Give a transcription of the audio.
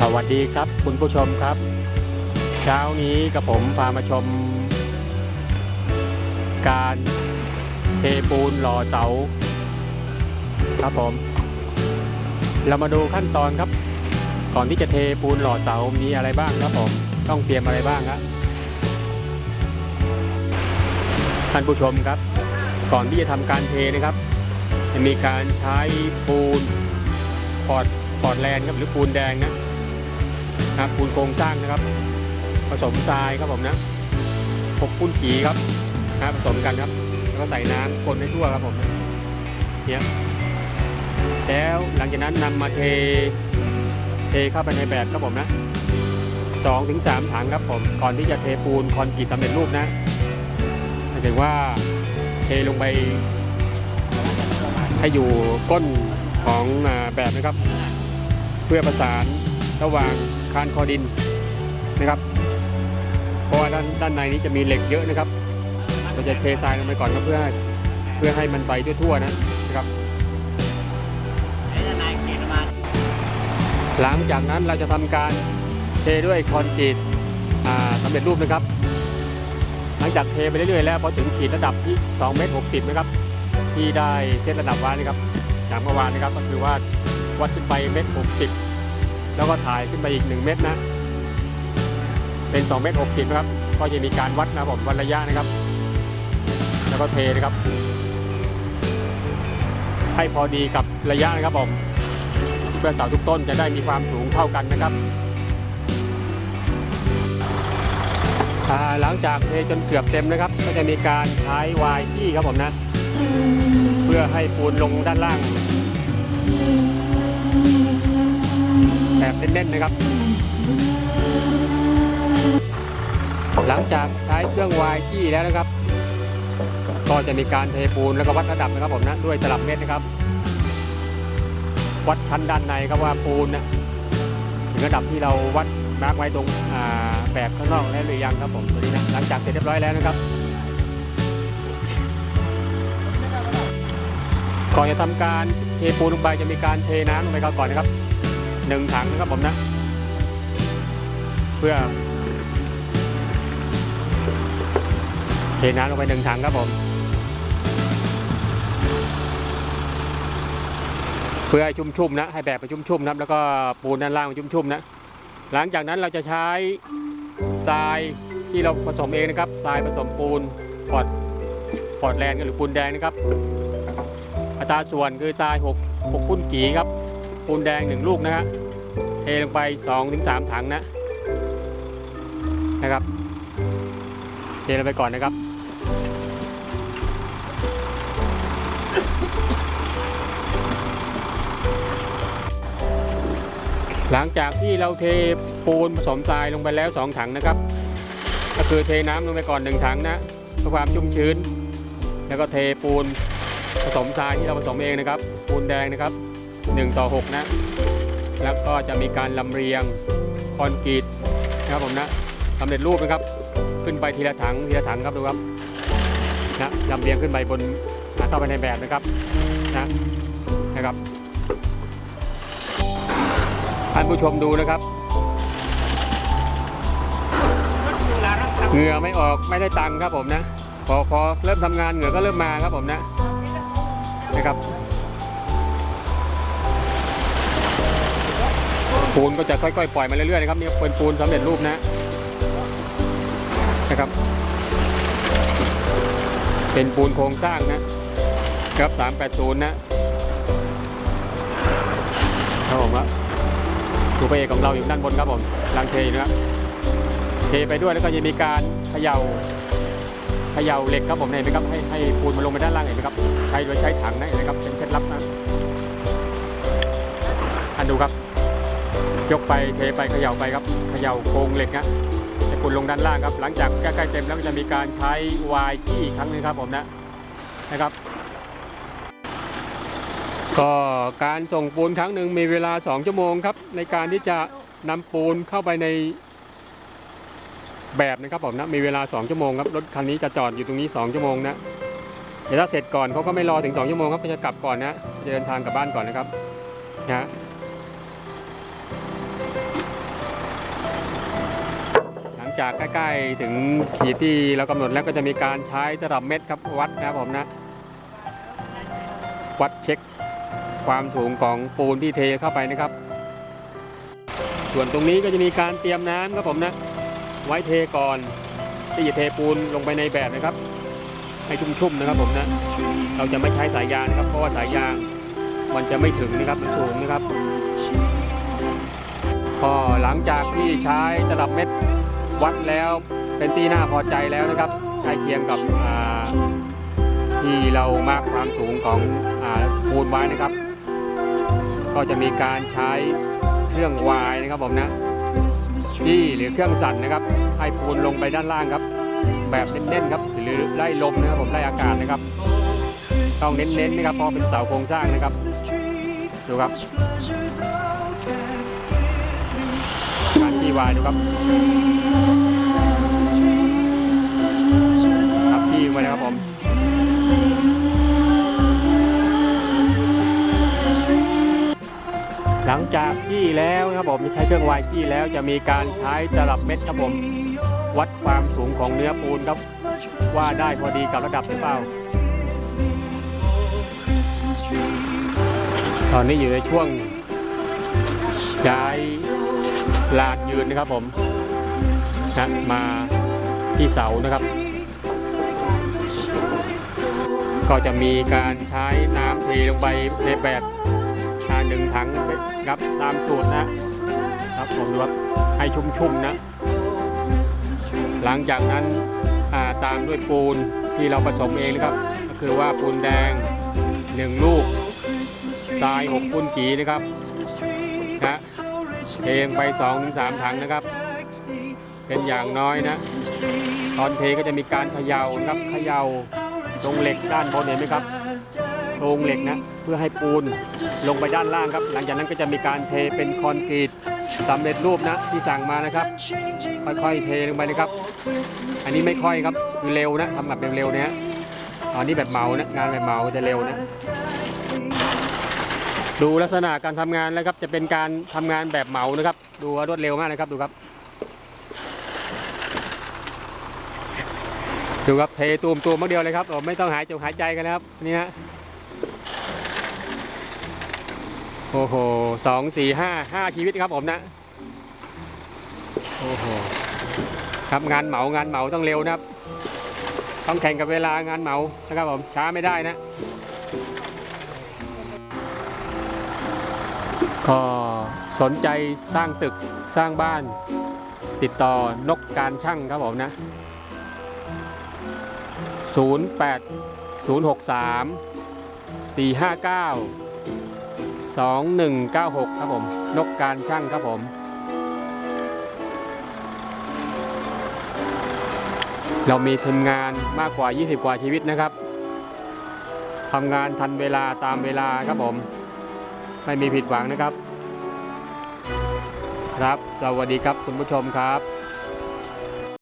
สวัสดีครับคุณผู้ชมครับ เช้านี้กับผมพามาชม การเทปูนหล่อเสา ครับผม เรามาดูขั้นตอนครับ ก่อนที่จะเทปูนหล่อเสามีอะไรบ้างครับผม ต้องเตรียมอะไรบ้างครับท่านผู้ชมครับ ก่อนที่จะทำการเทนะครับจะมีการใช้ปูนพอร์ตพอร์ตแลนด์ครับหรือปูนแดงนะ ครับปูนโครงสร้างนะครับ ผสมทรายครับผมนะหกปูนขีครับนะผสมกันครับ แล้วก็ใส่น้ำคนให้ทั่วครับผมเนี่ยแล้วหลังจากนั้นนำมาเทเทเข้าไปในแบบครับผมนะสองถึงสามถังครับผมก่อนที่จะเทปูนคอนกรีตสำเร็จรูปนะหมายถึงว่าเทลงไปให้อยู่ก้นของแบบนะครับ เพื่อประสาน ระหว่างคานคอดินนะครับ เพราะว่าด้านด้านในนี้จะมีเหล็กเยอะนะครับเราจะเททรายลงไปก่อนครับเพื่อเพื่อให้มันไปทั่วๆนะครับหลังจากนั้นเราจะทำการเทด้วยคอนกรีตอ่าสำเร็จรูปนะครับ หลังจากเทไปเรื่อยๆแล้วพอถึงขีดระดับที่2เมตร60นะครับ ที่ได้เซตระดับไว้นะครับจากเมื่อวานนะครับก็คือว่าวัดขึ้นไปเมตร60 แล้วก็ถ่ายขึ้นไปอีก 1 เมตรนะ เป็น 2 เมตร60นะครับ ก็จะมีการวัดนะครับผมวัดระยะนะครับ แล้วก็เทนะครับ ให้พอดีกับระยะนะครับผมเพื่อเสาทุกต้นจะได้มีความสูงเท่ากันนะครับหลังจากเทจนเกือบเต็มนะครับ ก็จะมีการใช้วายจี้ครับผมนะ เพื่อให้ปูนลงด้านล่าง แบบแน่นๆนะครับ หลังจากใช้เครื่องวายจี้แล้วนะครับ ก็จะมีการเทปูนแล้วก็วัดระดับนะครับผมนะด้วยตลับเมตรนะครับ วัดชั้นด้านในครับว่าปูนนะถึงระดับที่เราวัดมาร์กไว้ตรงแบบข้างนอกแล้วหรือยังครับผมตัวนี้นะหลังจากเสร็จเรียบร้อยแล้วนะครับก่อนจะทำการเทปูนลงไปจะมีการเทน้ำลงไปก่อนนะครับ หนึ่งถังนะครับผมนะ เพื่อเทน้ำลงไปหนึ่งถังครับผม เพื่อให้ชุ่มๆนะ ให้แบบไปชุ่มๆนะครับแล้วก็ปูนด้านล่างมันชุ่มๆนะ หลังจากนั้นเราจะใช้ทรายที่เราผสมเองนะครับทรายผสมปูนพอร์ตพอร์ตแลนด์หรือปูนแดงนะครับ อัตราส่วนคือทราย6 6ปุ้นกีครับ ปูนแดง 1 ลูกนะฮะเทลงไป 2-3 ถังนะนะครับเทลงไปก่อนนะครับหลังจากที่เราเทปูนผสมทรายลงไปแล้ว 2 ถังนะครับ ก็คือเทน้ำลงไปก่อน 1 ถังนะเพื่อความชุ่มชื้น แล้วก็เทปูนผสมทรายที่เราผสมเองนะครับ ปูนแดงนะครับ 1 ต่อ 6 นะ แล้วก็จะมีการลำเรียงคอนกรีตนะครับผมนะสำเร็จรูปนะครับ ขึ้นไปทีละถังทีละถังครับดูครับนะลำเรียงขึ้นไปบนเข้าไปในแบบนะครับนะนะครับท่านผู้ชมดูนะครับเหงื่อไม่ออกไม่ได้ตังค์ครับผมนะพอพอเริ่มทำงานเหงื่อก็เริ่มมาครับผมนะนะครับ ปูนก็จะค่อยๆปล่อยมาเรื่อยๆนะครับนี่เป็นปูนสำเร็จรูปนะนะครับ เป็นปูนโครงสร้างนะครับ380นะครับผมว่าดูพระเอกของเราอยู่ด้านบนครับผมลังเทนะครับเทไปด้วยแล้วก็จะมีการเขย่าเขย่าเหล็กครับผมเห็นไหมครับให้ให้ปูนมันลงไปด้านล่างเห็นไหมครับใช้โดยใช้ถังนะเห็นไหมครับเป็นเคล็ดลับนะอันดูครับ ยกไปเทไปเขย่าไปครับเขย่าโครงเหล็กนะให้ปูนลงด้านล่างครับ หลังจากใกล้ๆเต็มแล้วก็จะมีการใช้วายจี้อีกครั้งหนึงครับผมนะนะครับ ก็การส่งปูนครั้งหนึ่งมีเวลา 2 ชั่วโมงครับ ในการที่จะนำปูนเข้าไปในแบบนะครับผมนะมีเวลา 2 ชั่วโมงครับรถคันนี้จะจอดอยู่ตรงนี้ 2 ชั่วโมงนะเดี๋ยวถ้าเสร็จก่อนเขาก็ไม่รอถึง 2 ชั่วโมงครับเขาจะกลับก่อนนะจะเดินทางกลับบ้านก่อนนะครับนะ จากใกล้ๆถึงขีดที่เรากำหนดแล้วก็จะมีการใช้ตลับเม็ดครับวัดนะครับผมนะวัดเช็คความสูงของปูนที่เทเข้าไปนะครับ ส่วนตรงนี้ก็จะมีการเตรียมน้ำครับผมนะ ไว้เทก่อนที่จะเทปูนลงไปในแบบนะครับ ให้ชุ่มๆนะครับผมนะ เราจะไม่ใช้สายยางนะครับ เพราะว่าสายยางมันจะไม่ถึงนะครับมันสูงนะครับพอหลังจากที่ใช้ตลับเม็ด วัดแล้วเป็นที่น่าพอใจแล้วนะครับใกล้เคียงกับที่เรามาร์กความสูงของปูนไว้นะครับ ก็จะมีการใช้เครื่องวายนะครับผมนะที่หรือเครื่องสั่นนะครับให้ปูนลงไปด้านล่างครับ แบบเน้นๆครับหรือไล่ลมนะครับผมไล่อากาศนะครับต้องเน้นๆนะครับเพราะเป็นเสาโครงสร้างนะครับดูครับ ที่วายดูครับครับที่ไว้ครับผมหลังจากจี้แล้วนะครับผมใช้เครื่องวายจี้แล้วจะมีการใช้ตลับเม็ดครับผม วัดความสูงของเนื้อปูนครับ ว่าได้พอดีกับระดับหรือเปล่า ตอนนี้อยู่ในช่วงย้าย ลานยืนนะครับผมนะมาที่เสานะครับ ก็จะมีการใช้น้ำเทลงไปในแบบอ่าหนึ่งถังครับตามสูตรนะครับผมดูครับให้ชุ่มๆนะ หลังจากนั้นาตามด้วยปูนที่เราผสมเองนะครับ ก็คือว่าปูนแดง 1 ลูกทราย6ปุ้นกีนะครับนะ เทลงไป2-3ถังนะครับ เป็นอย่างน้อยนะ ตอนเทก็จะมีการเขย่าครับเขย่าตรงเหล็กด้านบนเห็นไหมครับโครงเหล็กนะเพื่อให้ปูนลงไปด้านล่างครับ หลังจากนั้นก็จะมีการเทเป็นคอนกรีตสำเร็จรูปนะที่สั่งมานะครับ ค่อยๆเทลงไปนะครับ อันนี้ไม่ค่อยครับคือเร็วนะทำแบบเร็วๆนะฮะตอนนี้แบบเมานะงานแบบเมาจะเร็วนะ ดูลักษณะการทำงานแล้วครับ จะเป็นการทำงานแบบเหมานะครับ ดูว่ารวดเร็วมากนะครับดูครับ ดูครับเทตูมตูมเมื่อเดียวเลยครับผมไม่ต้องหายจงหายใจกันนะครับนี่ฮะโอ้โหสองสี่ห้าห้าชีวิตครับผมนะโอ้โหครับงานเหมางานเหมาต้องเร็วนะครับ ต้องแข่งกับเวลางานเหมานะครับผมช้าไม่ได้นะ ก็สนใจสร้างตึกสร้างบ้าน ติดต่อนกการช่างครับผมนะ 0 8 0 6 3 4 5 9 2 1 9 6 ครับผม นกการช่างครับผม เรามีทีมงานมากกว่า 20 กว่าชีวิตนะครับทำงานทันเวลาตามเวลาครับผม ไม่มีผิดหวังนะครับ ครับ สวัสดีครับคุณผู้ชมครับ